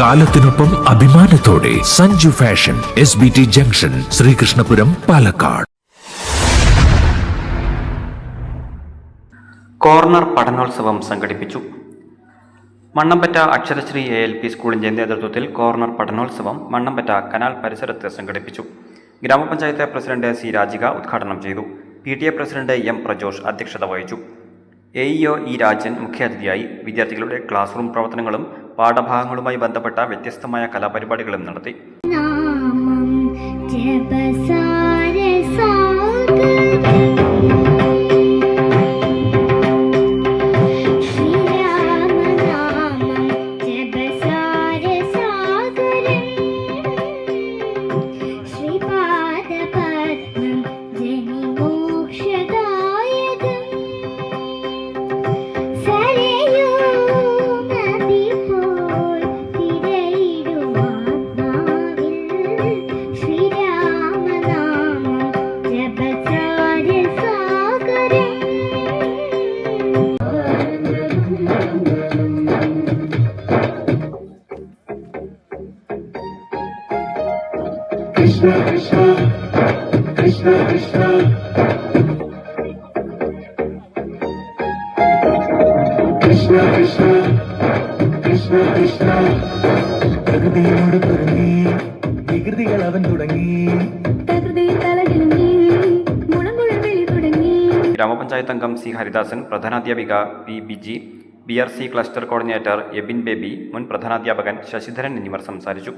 കാലത്തിനൊപ്പം അഭിമാനത്തോടെ Sanju fashion S B T junction Sreekrishnapuram Palakkad. Corner പഠനോത്സവം സംഘടിപ്പിച്ചു. Mannampatta Aksharasree A L P സ്കൂളിന്റെ നേതൃത്വത്തിൽ corner പഠനോത്സവം Mannampatta canal പരിസരത്ത് സംഘടിപ്പിച്ചു. ഗ്രാമപഞ്ചായത്ത് പ്രസിഡന്റ് സി രാജിക ഉദ്ഘാടനം ചെയ്തു. P T A president M Prajosh അധ്യക്ഷത വഹിച്ചു. എ ഇഒ ഇ രാജൻ മുഖ്യാതിഥിയായി. വിദ്യാർത്ഥികളുടെ ക്ലാസ് റൂം പ്രവർത്തനങ്ങളും പാഠഭാഗങ്ങളുമായി ബന്ധപ്പെട്ട വ്യത്യസ്തമായ കലാപരിപാടികളും നടത്തി. Krishna Krishna Krishna Krishna. Krishna Krishna Krishna Krishna. പ്രകൃതിയോട് തുടങ്ങി വികൃതികൾ അവൻ തുടങ്ങി. ഗ്രാമപഞ്ചായത്ത് അംഗം C Haridasan പ്രധാനാധ്യാപിക P Biji B R C cluster coordinator Abin Baby മുൻ പ്രധാനാധ്യാപകൻ ശശിധരൻ എന്നിവർ സംസാരിച്ചു.